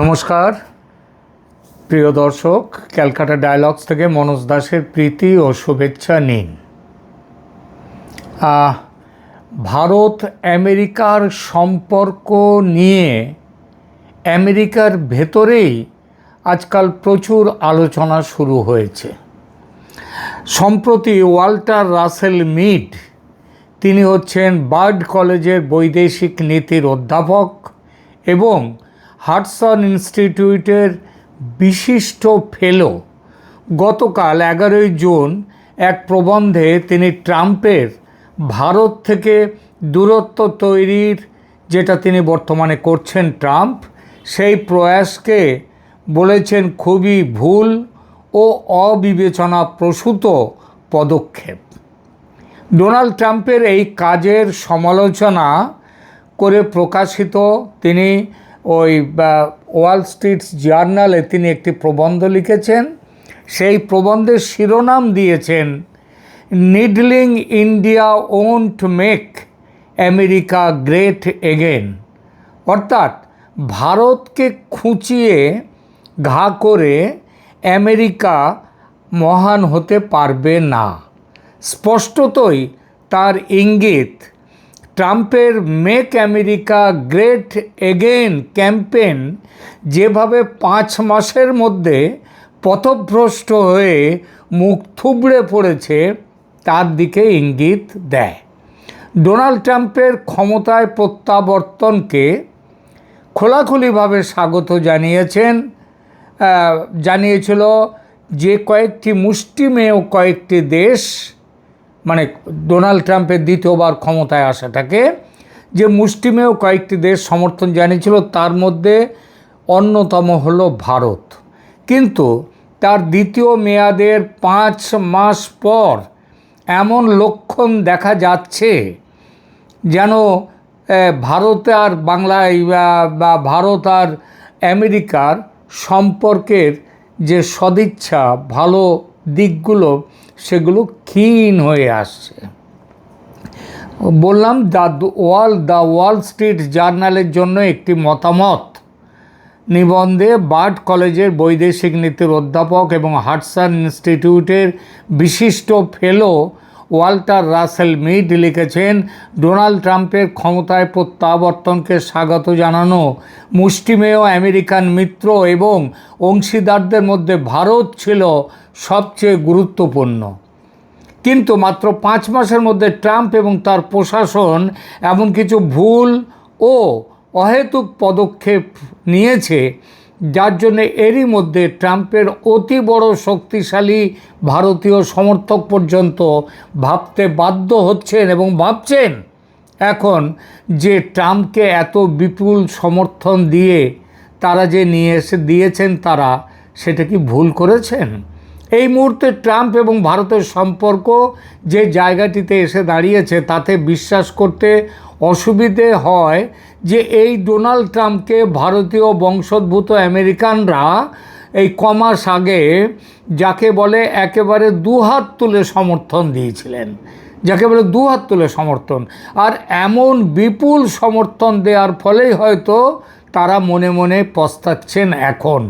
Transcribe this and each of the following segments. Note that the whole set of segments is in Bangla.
নমস্কার। প্রিয় দর্শক, ক্যালকাটা ডায়ালগস থেকে মনোজ দাসের প্রীতি ও শুভেচ্ছা নিন। ভারত আমেরিকার সম্পর্ক নিয়ে আমেরিকার ভেতরেই আজকাল প্রচুর আলোচনা শুরু হয়েছে। সম্প্রতি ওয়াল্টার রাসেল মিড, তিনি হচ্ছেন বার্ড কলেজের বৈদেশিক নীতির অধ্যাপক এবং হাটসন ইনস্টিটিউটের বিশিষ্ট ফেলো গতকাল এগারোই জুন এক প্রবন্ধে তিনি ট্রাম্পের ভারত থেকে দূরত্ব তৈরির, যেটা তিনি বর্তমানে করছেন ট্রাম্প, সেই প্রয়াসকে বলেছেন খুবই ভুল ও অবিবেচনা প্রসূত পদক্ষেপ। ডোনাল্ড ট্রাম্পের এই কাজের সমালোচনা করে প্রকাশিত তিনি ওই ওয়াল স্ট্রিটস জার্নালে তিনি একটি প্রবন্ধ লিখেছেন। সেই প্রবন্ধের শিরোনাম দিয়েছেন, needling India won't make America great again অর্থাৎ ভারতকে খুঁচিয়ে ঘা করে আমেরিকা মহান হতে পারবে না। স্পষ্টতই তার ইঙ্গিত ট্রাম্পের make America great again campaign যেভাবে পাঁচ মাসের মধ্যে পথভ্রষ্ট হয়ে মুখ থুবড়ে পড়েছে, তার দিকে ইঙ্গিত দেয়। ডোনাল্ড ট্রাম্পের ক্ষমতায় প্রত্যাবর্তনকে খোলাখুলিভাবে স্বাগত জানিয়েছেন জানিয়েছিল যে কয়েকটি মুষ্টিমেয় কয়েকটি দেশ মানে ডোনাল্ড ট্রাম্পের দ্বিতীয়বার ক্ষমতায় আসাটাকে যে মুষ্টিমেয় কয়েকটি দেশ সমর্থন জানিয়েছিল, তার মধ্যে অন্যতম হল ভারত। কিন্তু তার দ্বিতীয় মেয়াদের পাঁচ মাস পর এমন লক্ষণ দেখা যাচ্ছে যেন ভারত আর বাংলায় বা- ভারত আর আমেরিকার সম্পর্কের যে সদিচ্ছা, ভালো দিকগুলো সেগুলো ক্ষীণ হয়ে আসছে। বললাম, the wall the wall street জার্নালের জন্য একটি মতামত। নিবন্ধে বার্ড কলেজের বৈদেশিক নীতির অধ্যাপক এবং হাটসান ইনস্টিটিউটের বিশিষ্ট ফেলো ওয়াল্টার রাসেল মিড লিখেছেন, ডোনাল্ড ট্রাম্পের ক্ষমতায় প্রত্যাবর্তনকে স্বাগত জানানো, মুষ্টিমেয় আমেরিকান মিত্র এবং অংশীদারদের মধ্যে ভারত ছিল সবচেয়ে গুরুত্বপূর্ণ। কিন্তু মাত্র পাঁচ মাসের মধ্যে ট্রাম্প এবং তার প্রশাসন এমন কিছু ভুল ও অহেতুক পদক্ষেপ নিয়েছে, যার জন্য এরই মধ্যে ট্রাম্পের অতি বড় শক্তিশালী ভারতীয় সমর্থক পর্যন্ত ভাবতে বাধ্য হচ্ছেন এবং ভাবছেন এখন যে ট্রাম্পকে এত বিপুল সমর্থন দিয়ে তারা যে নিয়ে এসে দিয়েছেন তারা, সেটা কি ভুল করেছেন? এই মুহূর্তে ট্রাম্প এবং ভারতের সম্পর্ক যে জায়গাটিতে এসে দাঁড়িয়েছে, তাতে বিশ্বাস করতে অসুবিধে হয় যে এই ডোনাল্ড ট্রাম্পকে ভারতীয় বংশোদ্ভূত আমেরিকানরা এই কমাস আগে যাকে বলে একেবারে দুহাত তুলে সমর্থন দিয়েছিলেন। যাকে বলে দুহাত তুলে সমর্থন। আর এমন বিপুল সমর্থন দেওয়ার ফলেই হয়তো তারা মনে মনে পস্তাচ্ছেন এখন।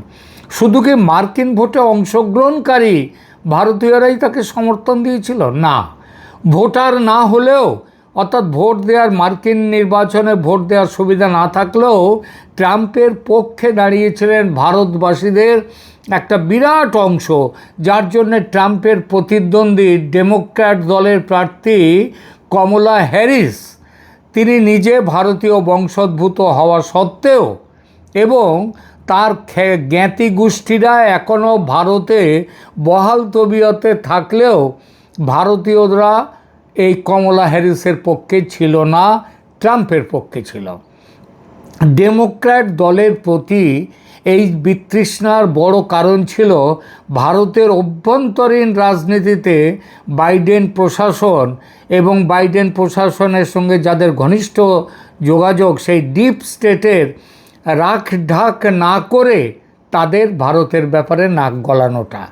শুধু কি মার্কিন ভোটে অংশগ্রহণকারী ভারতীয়রাই তাকে সমর্থন দিয়েছিল? না। ভোটার না হলেও, অর্থাৎ ভোট দেওয়ার মার্কিন নির্বাচনে ভোট দেওয়ার সুবিধা না থাকলেও, ট্রাম্পের পক্ষে দাঁড়িয়েছিলেন ভারতবাসীদের একটা বিরাট অংশ, যার জন্য ট্রাম্পের প্রতিদ্বন্দ্বী ডেমোক্র্যাট দলের প্রার্থী কমলা হ্যারিস, তিনি নিজে ভারতীয় বংশোদ্ভূত হওয়া সত্ত্বেও এবং তার জ্ঞাতি গোষ্ঠীরা এখনও ভারতে বহাল তবিয়তে থাকলেও ভারতীয়রা এই কমলা হ্যারিসের পক্ষে ছিল না, ট্রাম্পের পক্ষে ছিল। ডেমোক্র্যাট দলের প্রতি এই বিতৃষ্ণার বড় কারণ ছিল ভারতের অভ্যন্তরীণ রাজনীতিতে বাইডেন প্রশাসন এবং বাইডেন প্রশাসনের সঙ্গে যাদের ঘনিষ্ঠ যোগাযোগ, সেই ডিপ স্টেটের রাখ ঢাক না করে তাদের ভারতের ব্যাপারে নাক গলানোটা।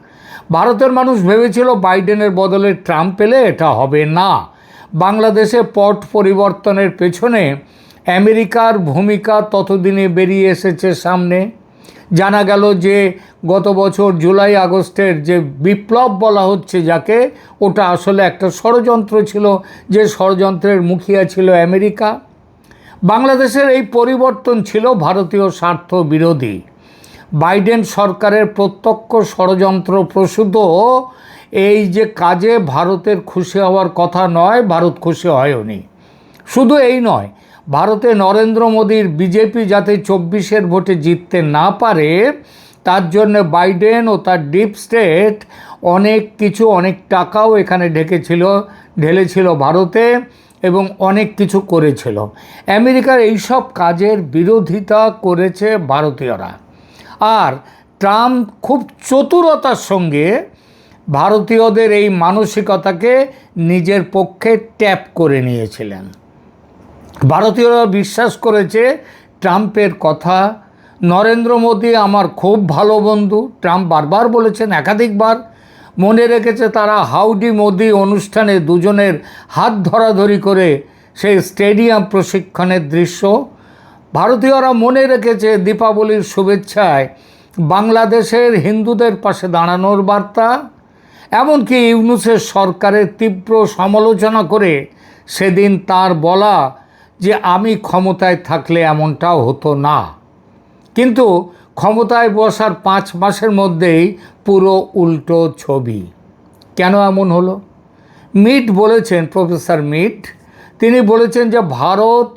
ভারতের মানুষ ভেবেছিল বাইডেনের বদলে ট্রাম্প পেলে এটা হবে না। বাংলাদেশে পট পরিবর্তনের পেছনে আমেরিকার ভূমিকা ততদিনে বেরিয়ে এসেছে সামনে। জানা গেল যে গত বছর জুলাই আগস্টের যে বিপ্লব বলা হচ্ছে যাকে, ওটা আসলে একটা ষড়যন্ত্র ছিল, যে ষড়যন্ত্রের মুখিয়া ছিল আমেরিকা। বাংলাদেশের এই পরিবর্তন ছিল ভারতীয় স্বার্থ বিরোধী। বাইডেন সরকারের প্রত্যক্ষ ষড়যন্ত্র প্রসূত, এই যে কাজে ভারতের খুশি হওয়ার কথা নয়, ভারত খুশি হয়নি। শুধু এই নয়, ভারতে নরেন্দ্র মোদীর বিজেপি যাতে চব্বিশের ভোটে জিততে না পারে, তার জন্য বাইডেন ও তার ডিপ স্টেট অনেক কিছু, অনেক টাকাও এখানে ঢেকেছিল, ঢেলেছিল ভারতে। এবং অনেক কিছু করেছিল। আমেরিকার এইসব কাজের বিরোধিতা করেছে ভারতীয়রা। আর ট্রাম্প খুব চতুরতার সঙ্গে ভারতীয়দের এই মানসিকতাকে নিজের পক্ষে ট্যাপ করে নিয়েছিলেন। ভারতীয়রা বিশ্বাস করেছে, ট্রাম্পের কথা, নরেন্দ্র মোদী আমার খুব ভালো বন্ধু। ট্রাম্প বারবার বলেছেন, একাধিকবার মনে রেখেছে তারা হাউডি মোদি অনুষ্ঠানে দুজনের হাত ধরাধরি করে সেই স্টেডিয়াম প্রশিক্ষণের দৃশ্য। ভারতীয়রা মনে রেখেছে দীপাবলির শুভেচ্ছায় বাংলাদেশের হিন্দুদের পাশে দাঁড়ানোর বার্তা। এমনকি ইউনুসের সরকারের তীব্র সমালোচনা করে সেদিন তার বলা যে, আমি ক্ষমতায় থাকলে এমনটাও হতো না। কিন্তু ক্ষমতায় বসার পাঁচ মাসের মধ্যেই পুরো উল্টো ছবি। কেন এমন হলো? মিট বলেছেন, প্রফেসর মিট, তিনি বলেছেন যে ভারত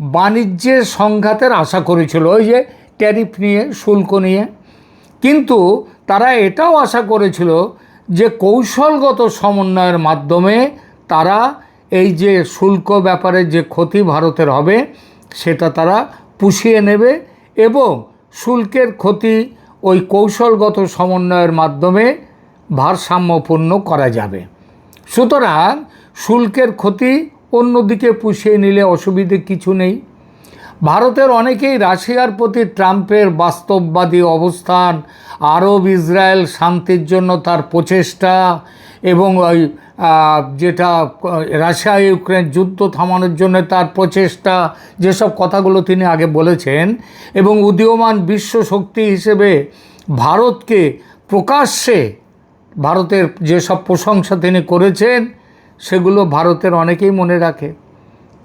বাণিজ্যের সংঘাতের আশা করেছিল, ওই যে ট্যারিফ নিয়ে, শুল্ক নিয়ে। কিন্তু তারা এটাও আশা করেছিল যে কৌশলগত সমন্বয়ের মাধ্যমে তারা এই যে শুল্ক ব্যাপারে যে ক্ষতি ভারতের হবে, সেটা তারা পুষিয়ে নেবে এবং শুল্কের ক্ষতি ওই কৌশলগত সমন্বয়ের মাধ্যমে ভারসাম্যপূর্ণ করা যাবে। সুতরাং শুল্কের ক্ষতি অন্যদিকে পুষিয়ে নিলে অসুবিধে কিছু নেই। ভারতের অনেকেই রাশিয়ার প্রতি ট্রাম্পের বাস্তববাদী অবস্থান আরব ইসরায়েল শান্তির জন্য তার প্রচেষ্টা এবং ওই যেটা রাশিয়া ইউক্রেন যুদ্ধ থামানোর জন্য তার প্রচেষ্টা, যেসব কথাগুলো তিনি আগে বলেছেন এবং উদীয়মান বিশ্ব শক্তি হিসেবে ভারতকে প্রকাশ্যে ভারতের যেসব প্রশংসা তিনি করেছেন, সেগুলো ভারতের অনেকেই মনে রাখে।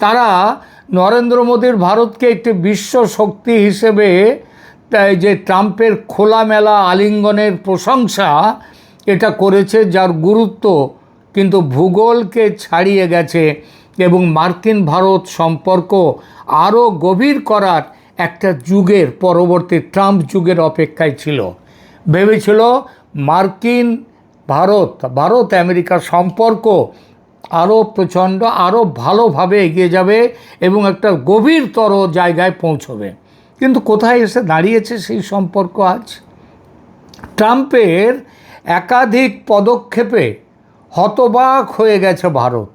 তারা নরেন্দ্র মোদীর ভারতকে একটি বিশ্ব শক্তি হিসেবে যে ট্রাম্পের খোলামেলা আলিঙ্গনের প্রশংসা এটা করেছে যার গুরুত্ব কিন্তু ভূগোলকে ছাড়িয়ে গেছে এবং মার্কিন ভারত সম্পর্ক আরও গভীর করার একটা যুগের পরবর্তী ট্রাম্প যুগের অপেক্ষায় ছিল। ভেবেছিল মার্কিন ভারত ভারত আমেরিকার সম্পর্ক আরও প্রচণ্ড, আরও ভালোভাবে এগিয়ে যাবে এবং একটা গভীরতর জায়গায় পৌঁছবে। কিন্তু কোথায় এসে দাঁড়িয়েছে সেই সম্পর্ক আজ? ট্রাম্পের একাধিক পদক্ষেপে হতবাক হয়ে গেছে ভারত।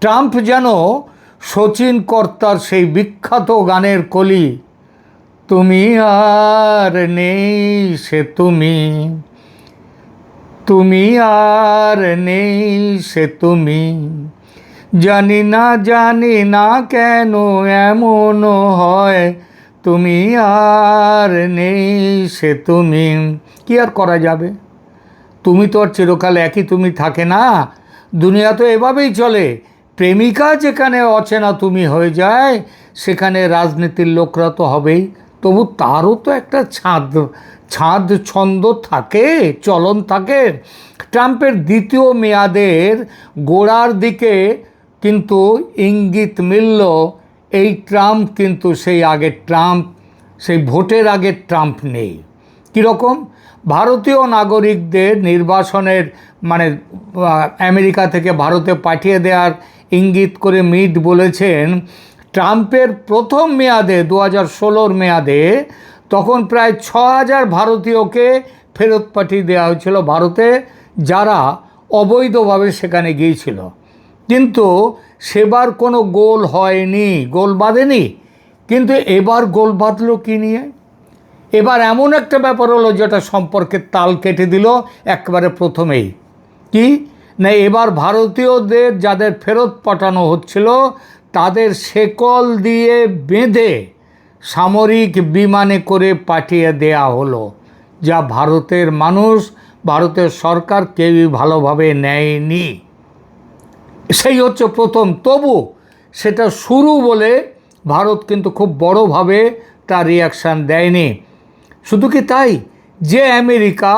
ট্রাম্প যেন শচীন কর্তার সেই বিখ্যাত গানের কলি, তুমি আর নেই সে তুমি তুমি আর নেই সে তুমি, জানি না জানি না কেন এমন হয়, তুমি আর নেই সে তুমি। কি আর করা যাবে? তুমি তো আর চিরকাল একই তুমি থাকে না। দুনিয়া তো এভাবেই চলে। প্রেমিকা যেখানে অচেনা তুমি হয়ে যায়, সেখানে রাজনীতির লোকরা তো হবেই। তবু তারও তো একটা ছাদ ছাদ ছন্দ থাকে, চলন থাকে। ট্রাম্পের দ্বিতীয় মেয়াদের গোড়ার দিকে কিন্তু ইঙ্গিত মিলল, এই ট্রাম্প কিন্তু সেই আগের ট্রাম্প, সেই ভোটের আগের ট্রাম্প নেই। কীরকম? ভারতীয় নাগরিকদের নির্বাসনের মানে আমেরিকা থেকে ভারতে পাঠিয়ে দেওয়ার ইঙ্গিত করে মিট বলেছেন, ট্রাম্পের প্রথম মেয়াদে দু হাজার ষোলোর মেয়াদে, তখন প্রায় ছ হাজার ভারতীয়কে ফেরত পাঠিয়ে দেওয়া হয়েছিল ভারতে, যারা অবৈধভাবে সেখানে গিয়েছিল। কিন্তু সেবার কোনো গোল হয়নি, গোল বাঁধেনি। কিন্তু এবার গোল বাঁধলো কী নিয়ে? এবার এমন একটা ব্যাপার হলো যেটা সম্পর্কের তাল কেটে দিল একবারে প্রথমেই। কি? না, এবার ভারতীয়দের যাদের ফেরত পাঠানো হচ্ছিল, তাদের শেকল দিয়ে বেঁধে সামরিক বিমানে করে পাঠিয়ে দেয়া হলো, যা ভারতের মানুষ, ভারতের সরকার কেউই ভালোভাবে নেয়নি। সেই হচ্ছে প্রথম। তবু সেটা শুরু বলে ভারত কিন্তু খুব বড়োভাবে তার রিয়াকশান দেয়নি। শুধু কি তাই? যে আমেরিকা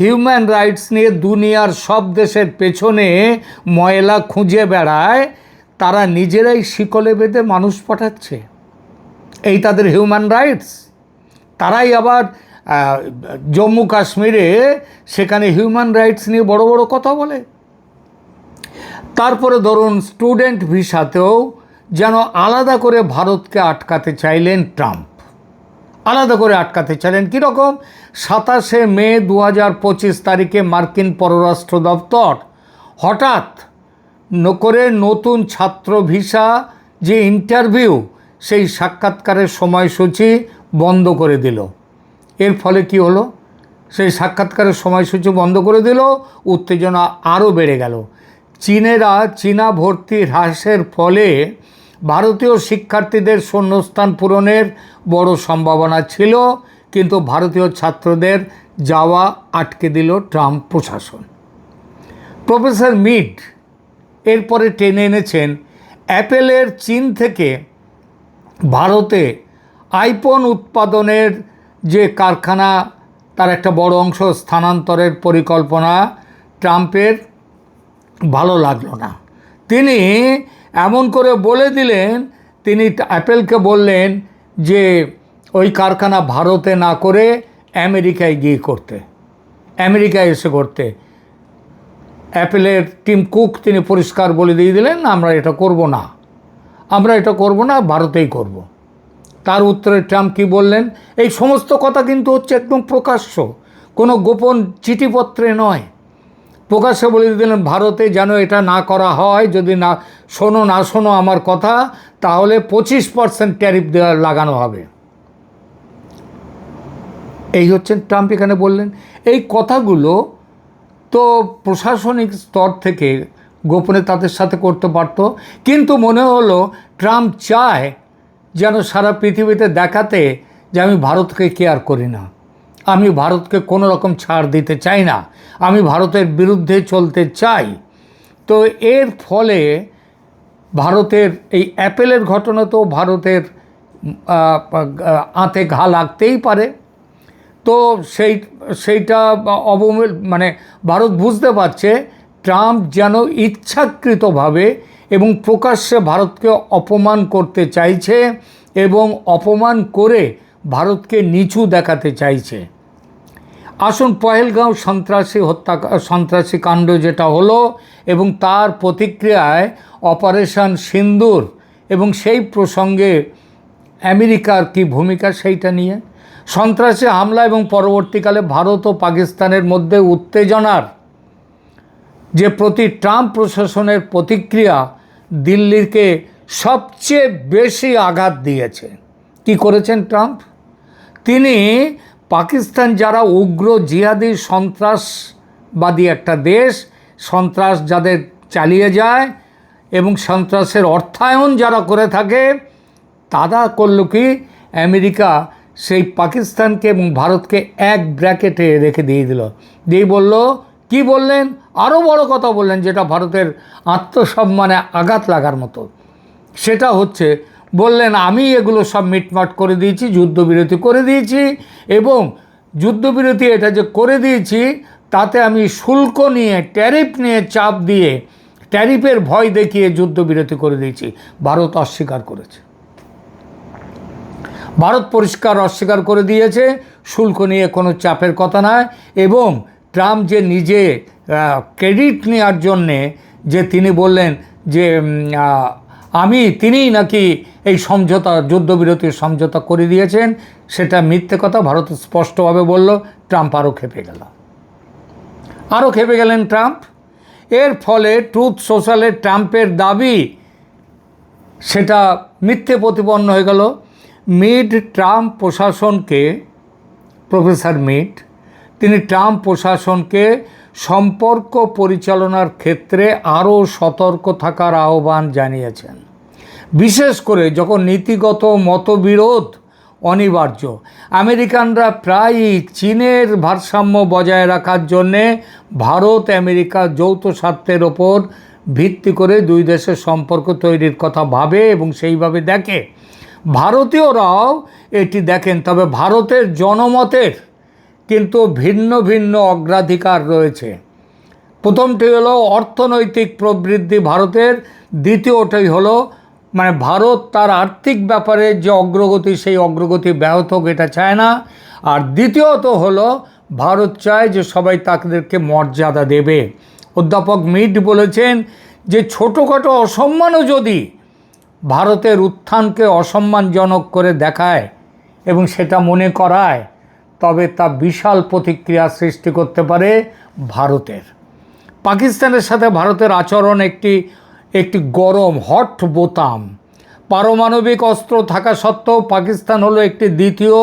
হিউম্যান রাইটস নিয়ে দুনিয়ার সব দেশের পেছনে ময়লা খুঁজে বেড়ায়, তারা নিজেরাই শিকলে বেঁধে মানুষ পাঠাচ্ছে। এই তাদের হিউম্যান রাইটস। তারাই আবার জম্মু কাশ্মীরে সেখানে হিউম্যান রাইটস নিয়ে বড় বড় কথা বলে। তারপরে ধরুন স্টুডেন্ট ভিসাতেও যেন আলাদা করে ভারতকে আটকাতে চাইলেন ট্রাম্প। আলাদা করে আটকাতে চাইলেন কীরকম? সাতাশে মে দু হাজার পঁচিশ তারিখে মার্কিন পররাষ্ট্র দপ্তর হঠাৎ করে নতুন ছাত্র ভিসা যে ইন্টারভিউ, সেই সাক্ষাৎকারের সময়সূচি বন্ধ করে দিল। এর ফলে কি হলো? সেই সাক্ষাৎকারের সময়সূচি বন্ধ করে দিল, উত্তেজনা আরও বেড়ে গেল। চীনেরা চীনা ভর্তি হ্রাসের ফলে ভারতীয় শিক্ষার্থীদের শূন্যস্থান পূরণের বড় সম্ভাবনা ছিল, কিন্তু ভারতীয় ছাত্রদের যাওয়া আটকে দিল ট্রাম্প প্রশাসন। প্রফেসর মিড এরপরে টেনে এনেছেন, অ্যাপেলের চীন থেকে ভারতে আইফোন উৎপাদনের যে কারখানা, তার একটা বড় অংশ স্থানান্তরের পরিকল্পনা ট্রাম্পের, ভালো লাগল না। তিনি এমন করে বলে দিলেন, তিনি অ্যাপেলকে বললেন যে ওই কারখানা ভারতে না করে আমেরিকায় গিয়ে করতে। আমেরিকায় এসে করতে। অ্যাপেলের টিম কুক তিনি পরিষ্কার বলে দিয়ে দিলেন, আমরা এটা করব না। আমরা এটা করব না, ভারতেই করব। তার উত্তরে ট্রাম্প কি বললেন, এই সমস্ত কথা কিন্তু হচ্ছে একদম প্রকাশ্য। কোনো গোপন চিঠিপত্রে নয়। প্রকাশ্যে বলে দিলেন, ভারতে যেন এটা না করা হয়, যদি না, শোনো না শোনো আমার কথা, তাহলে পঁচিশ পার্সেন্ট ট্যারিফ দেওয়া লাগানো হবে। এই হচ্ছেন ট্রাম্প এখানে বললেন। এই কথাগুলো তো প্রশাসনিক স্তর থেকে গোপনে তাদের সাথে করতে পারতো, কিন্তু মনে হলো ট্রাম্প চায় যেন সারা পৃথিবীতে দেখাতে যে আমি ভারতকে কেয়ার করি না। আমি ভারতকে কোনো রকম ছাড় দিতে চাই না। আমি ভারতের বিরুদ্ধে চলতে চাই। তো এর ফলে ভারতের এই অ্যাপেলের ঘটনা তো ভারতের আঁতে ঘা লাগতেই পারে। তো সেই, সেইটা অবমিল মানে ভারত বুঝতে পারছে ট্রাম্প যেন ইচ্ছাকৃতভাবে এবং প্রকাশ্যে ভারতকে অপমান করতে চাইছে এবং অপমান করে ভারতকে নিচু দেখাতে চাইছে। আসুন পহেলগাঁও সন্ত্রাসী হত্যা, সন্ত্রাসী কাণ্ড যেটা হলো এবং তার প্রতিক্রিয়ায় অপারেশন সিন্দুর এবং সেই প্রসঙ্গে আমেরিকার কি ভূমিকা সেইটা নিয়ে? সন্ত্রাসী হামলা এবং পরবর্তীকালে ভারত ও পাকিস্তানের মধ্যে উত্তেজনার যে প্রতি ট্রাম্প প্রশাসনের প্রতিক্রিয়া দিল্লিকে সবচেয়ে বেশি আঘাত দিয়েছে। কি করেছেন ট্রাম্প? তিনি পাকিস্তান যারা উগ্র জিহাদি সন্ত্রাসবাদী একটা দেশ, সন্ত্রাস যাদের চালিয়ে যায় এবং সন্ত্রাসের অর্থায়ন যারা করে থাকে, তারা করল কি? আমেরিকা সেই পাকিস্তানকে এবং ভারতকে এক ব্র্যাকেটে রেখে দিয়ে দিল। দিয়ে বলল, কি বললেন? আরও বড় কথা বললেন যেটা ভারতের আত্মসম্মানে আঘাত লাগার মতো। সেটা হচ্ছে বললেন, আমি এগুলো সব মিটমাট করে দিয়েছি, যুদ্ধবিরতি করে দিয়েছি এবং যুদ্ধবিরতি এটা যে করে দিয়েছি, তাতে আমি শুল্ক নিয়ে, ট্যারিফ নিয়ে চাপ দিয়ে, ট্যারিফের ভয় দেখিয়ে যুদ্ধবিরতি করে দিয়েছি। ভারত অস্বীকার করেছে। ভারত পরিষ্কার অস্বীকার করে দিয়েছে, শুল্ক নিয়ে কোনো চাপের কথা নয় এবং ট্রাম্প যে নিজে ক্রেডিট নেওয়ার জন্যে যে তিনি বললেন যে আমি তিনিই নাকি এই সমঝোতা, যুদ্ধবিরতির সমঝোতা করে দিয়েছেন, সেটা মিথ্যে কথা, ভারত স্পষ্টভাবে বলল, ট্রাম্প আরও খেপে গেল। আরও খেপে গেলেন ট্রাম্প। এর ফলে ট্রুথ সোশ্যালের ট্রাম্পের দাবি, সেটা মিথ্যে প্রতিপন্ন হয়ে গেল। মিড ট্রাম্প প্রশাসনকে, প্রফেসর মিড, তিনি ট্রাম্প প্রশাসনকে সম্পর্ক পরিচালনার ক্ষেত্রে আরও সতর্ক থাকার আহ্বান জানিয়েছেন। বিশেষ করে যখন নীতিগত মতবিরোধ অনিবার্য। আমেরিকানরা প্রায়ই চীনের ভারসাম্য বজায় রাখার জন্যে ভারত আমেরিকা যৌথ স্বার্থের ওপর ভিত্তি করে দুই দেশের সম্পর্ক তৈরির কথা ভাবে এবং সেইভাবে দেখে। ভারতীয়রাও এটি দেখেন, তবে ভারতের জনমতের কিন্তু ভিন্ন ভিন্ন অগ্রাধিকার রয়েছে। প্রথমটি হলো অর্থনৈতিক প্রবৃদ্ধি ভারতের, দ্বিতীয়টাই হলো মানে ভারত তার আর্থিক ব্যাপারে যে অগ্রগতি, সেই অগ্রগতি ব্যাহত হোক, এটা চায় না। আর দ্বিতীয়ত হলো, ভারত চায় যে সবাই তাদেরকে মর্যাদা দেবে। অধ্যাপক মিড বলেছেন যে ছোটোখাটো অসম্মানও যদি ভারতের উত্থানকে অসম্মানজনক করে দেখায় এবং সেটা মনে করায়, তবে তা বিশাল প্রতিক্রিয়া সৃষ্টি করতে পারে ভারতের। পাকিস্তানের সাথে ভারতের আচরণ একটি একটি গরম, হট বোতাম। পারমাণবিক অস্ত্র থাকা সত্ত্বেও পাকিস্তান হলো একটি দ্বিতীয়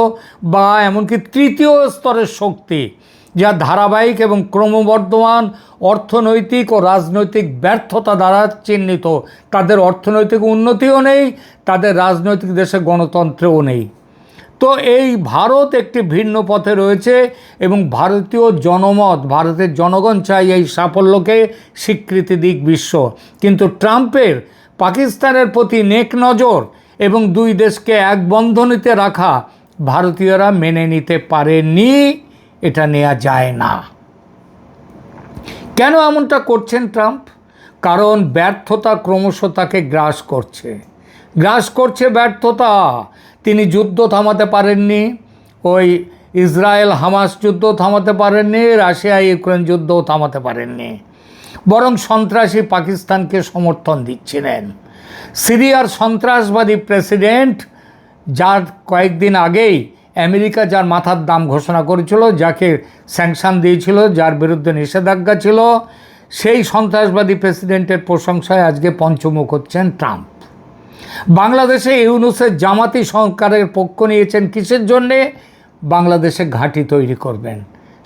বা এমনকি তৃতীয় স্তরের শক্তি, যা ধারাবাহিক এবং ক্রমবর্ধমান অর্থনৈতিক ও রাজনৈতিক ব্যর্থতা দ্বারা চিহ্নিত। তাদের অর্থনৈতিক উন্নতিও নেই, তাদের রাজনৈতিক দেশে গণতন্ত্রও নেই। তো এই ভারত একটি ভিন্ন পথে রয়েছে এবং ভারতীয় জনমত, ভারতের জনগণ চাই এই সাফল্যকে স্বীকৃতি দিক বিশ্ব। কিন্তু ট্রাম্পের পাকিস্তানের প্রতি নেক নজর এবং দুই দেশকে এক বন্ধনীতে রাখা ভারতীয়রা মেনে নিতে পারেনি, এটা নেওয়া যায় না। কেন এমনটা করছেন ট্রাম্প? কারণ ব্যর্থতা ক্রমশ তাকে গ্রাস করছে। গ্রাস করছে ব্যর্থতা। তিনি যুদ্ধ থামাতে পারেননি, ওই ইসরায়েল হামাস যুদ্ধ থামাতে পারেননি, রাশিয়া ইউক্রেন যুদ্ধও থামাতে পারেননি। বরং সন্ত্রাসী পাকিস্তানকে সমর্থন দিচ্ছিলেন। সিরিয়ার সন্ত্রাসবাদী প্রেসিডেন্ট, যার কয়েকদিন আগেই আমেরিকা যার মাথার দাম ঘোষণা করেছিল, যাকে স্যাংশন দিয়েছিল, যার বিরুদ্ধে নিষেধাজ্ঞা ছিল, সেই সন্ত্রাসবাদী প্রেসিডেন্টের প্রশংসায় আজকে পঞ্চমুখ হচ্ছেন ট্রাম্প। বাংলাদেশে ইউনুসের জামাতি সরকারের পক্ষ নিয়েছেন কিসের জন্যে? বাংলাদেশে ঘাঁটি তৈরি করবেন,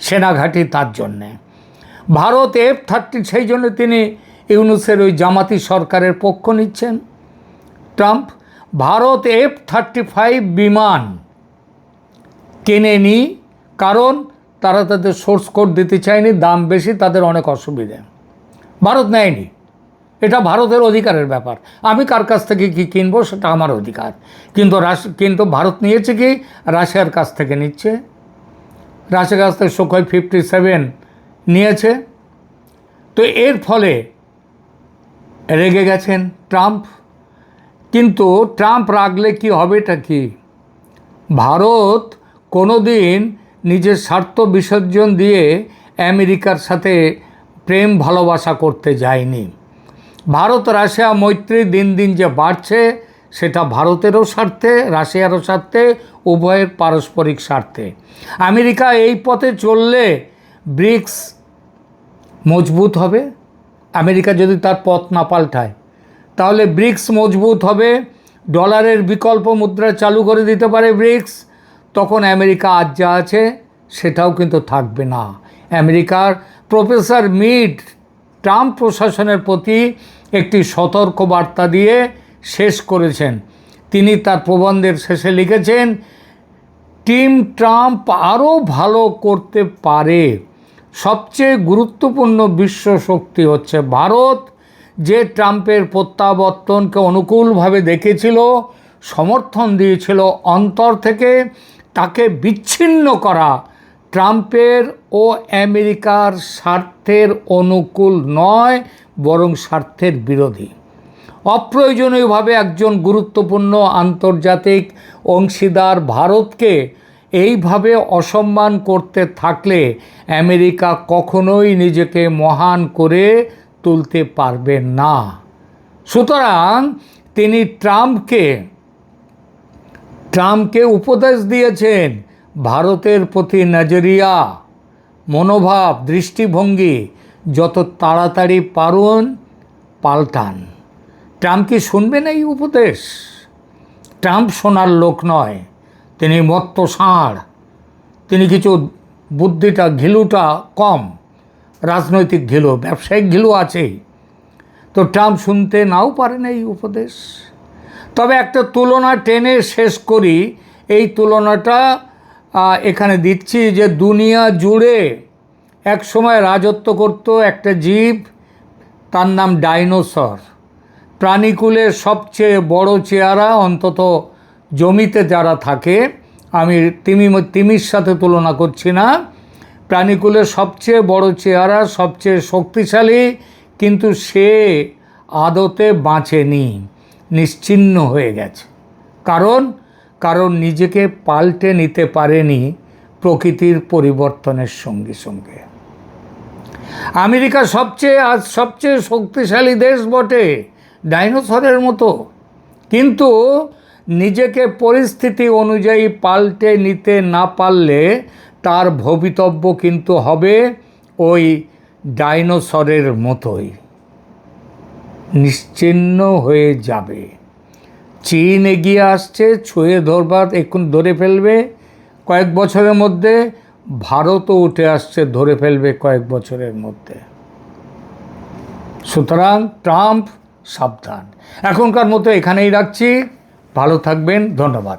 সেনা ঘাঁটি তার জন্যে। ভারত এফ থার্টি সেই জন্য তিনি ইউনুসের ওই জামাতি সরকারের পক্ষ নিচ্ছেন। Trump, Bharat F thirty five বিমান কেনেনি কারণ তারা তাদের সোর্স কোড দিতে চায়নি, দাম বেশি, তাদের অনেক অসুবিধে। ভারত নেয়নি। এটা ভারতের অধিকারের ব্যাপার। আমি কার কাছ থেকে কী কিনবো সেটা আমার অধিকার। কিন্তু রাশ, কিন্তু ভারত নিয়েছে কি? রাশিয়ার কাছ থেকে নিচ্ছে। রাশিয়ার কাছ থেকে সুখই ফিফটি সেভেন নিয়েছে। তো এর ফলে রেগে গেছেন ট্রাম্প। কিন্তু ট্রাম্প রাগলে কি হবেটা কি? ভারত কোনো দিন নিজের স্বার্থ বিসর্জন দিয়ে আমেরিকার সাথে প্রেম ভালোবাসা করতে যায়নি। ভারত রাশিয়া মৈত্রী দিন দিন যে বাড়ছে, সেটা ভারতেরও স্বার্থে, রাশিয়ারও স্বার্থে, উভয়ের পারস্পরিক স্বার্থে। আমেরিকা এই পথে চললে ব্রিক্স মজবুত হবে। আমেরিকা যদি তার পথ না পাল্টায়, তাহলে ব্রিক্স মজবুত হবে। ডলারের বিকল্প মুদ্রা চালু করে দিতে পারে ব্রিক্স। তখন আমেরিকা আজ যা আছে, সেটাও কিন্তু থাকবে না। আমেরিকার প্রফেসর মিড ট্রাম্প প্রশাসনের প্রতি একটি সতর্ক বার্তা দিয়ে শেষ করেছেন। তিনি তার প্রবন্ধের শেষে লিখেছেন, টিম ট্রাম্প আরও ভালো করতে পারে। সবচেয়ে গুরুত্বপূর্ণ বিশ্ব শক্তি হচ্ছে ভারত। যে ট্রাম্পের প্রত্যাবর্তনকে অনুকূলভাবে দেখেছিল, সমর্থন দিয়েছিল অন্তর থেকে, তাকে বিচ্ছিন্ন করা ট্রাম্পের ও আমেরিকার স্বার্থের অনুকূল নয়, বরং স্বার্থের বিরোধী। অপ্রয়োজনীয়ভাবে একজন গুরুত্বপূর্ণ আন্তর্জাতিক অংশীদার ভারতকে এইভাবে অসম্মান করতে থাকলে আমেরিকা কখনোই নিজেকে মহান করে তুলতে পারবে না। সুতরাং তিনি ট্রাম্পকে ট্রাম্পকে উপদেশ দিয়েছেন ভারতের প্রতি নজরিয়া, মনোভাব, দৃষ্টিভঙ্গি যত তাড়াতাড়ি পারুন, পাল্টান। ট্রাম্প কি শুনবেন এই উপদেশ? ট্রাম্প শোনার লোক নয়, তিনি মত্ত ষাঁড় তিনি কিছু বুদ্ধিটা, ঘিলুটা কম। রাজনৈতিক ঘিলু, ব্যবসায়িক ঘিলু আছেই। তো ট্রাম্প শুনতে নাও পারেন এই উপদেশ। তবে একটা তুলনা টেনে শেষ করি, এই তুলনাটা এখানে দিচ্ছি যে দুনিয়া জুড়ে এক সময় রাজত্ব করত একটা জীব, তার নাম ডাইনোসর। প্রাণীকুলের সবচেয়ে বড় চেহারা অন্তত জমিতে যারা থাকে, আমি তিমি, তিমির সাথে তুলনা করছি না। প্রাণীকুলের সবচেয়ে বড় চেহারা, সবচেয়ে শক্তিশালী, কিন্তু সে আদতে বাঁচেনি নিশ্চিহ্ন হয়ে গেছে। কারণ কারণ নিজেকে পাল্টে নিতে পারেনি প্রকৃতির পরিবর্তনের সঙ্গে সঙ্গে। আমেরিকা সবচেয়ে আজ সবচেয়ে শক্তিশালী দেশ বটে, ডাইনোসরের মতো। কিন্তু নিজেকে পরিস্থিতি অনুযায়ী পাল্টে নিতে না পারলে তার ভবিতব্য কিন্তু হবে ওই ডাইনোসরের মতোই। নিশ্চিহ্ন হয়ে যাবে। চীন এগিয়ে আসছে, ছুঁয়ে ধরবার এখন ধরে ফেলবে। কয়েক বছরের মধ্যে ভারতও উঠে আসছে ধরে ফেলবে কয়েক বছরের মধ্যে। সুতরাং ট্রাম্প সাবধান। এখনকার মতো এখানেই রাখছি। ভালো থাকবেন। ধন্যবাদ।